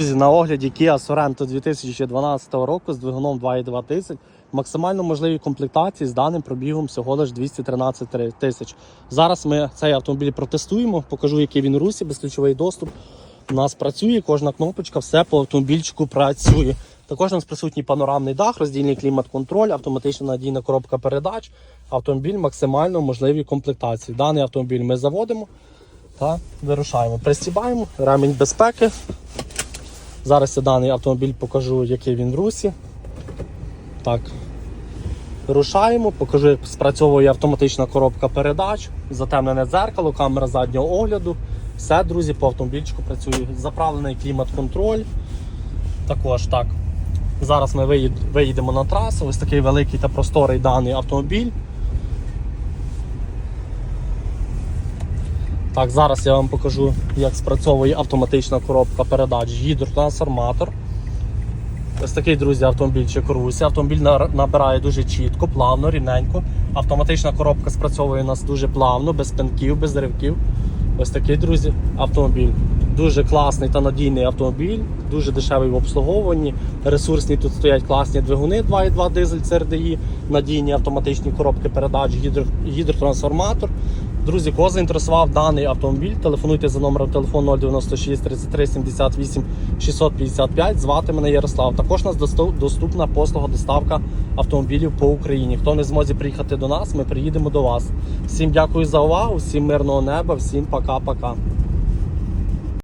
На огляді Kia Sorento 2012 року з двигуном 2.2 дизель. Максимально можливі комплектації з даним пробігом всього лиш 213 тисяч. Зараз ми цей автомобіль протестуємо, покажу, який він у русі, безключовий доступ. У нас працює, кожна кнопочка, все по автомобільчику працює. Також у нас присутній панорамний дах, роздільний клімат-контроль, автоматична надійна коробка передач. Автомобіль максимально можливі комплектації. Даний автомобіль ми заводимо та вирушаємо. Пристібаємо, ремінь безпеки. Зараз я даний автомобіль покажу, який він в русі. Так. Рушаємо, покажу, як спрацьовує автоматична коробка передач, затемнене дзеркало, камера заднього огляду. Все, друзі, по автомобільчику працює. Заправлений клімат-контроль. Також так. Зараз ми виїдемо на трасу. Ось такий великий та просторий даний автомобіль. Так, зараз я вам покажу, як спрацьовує автоматична коробка передач гідротрансформатор. Ось такий, друзі, автомобільчик у русі. Автомобіль набирає дуже чітко, плавно, рівненько. Автоматична коробка спрацьовує у нас дуже плавно, без пинків, без ривків. Ось такий, друзі, автомобіль. Дуже класний та надійний автомобіль, дуже дешевий в обслуговуванні. Ресурсні тут стоять класні двигуни 2.2 дизель CRDI, надійні автоматичні коробки передач, гідро, гідротрансформатор. Друзі, кого заінтересував даний автомобіль, телефонуйте за номером телефону 096 33 78 655. Звати мене Ярослав. Також у нас доступна послуга доставка автомобілів по Україні. Хто не зможе приїхати до нас, ми приїдемо до вас. Всім дякую за увагу, всім мирного неба, всім пока-пока.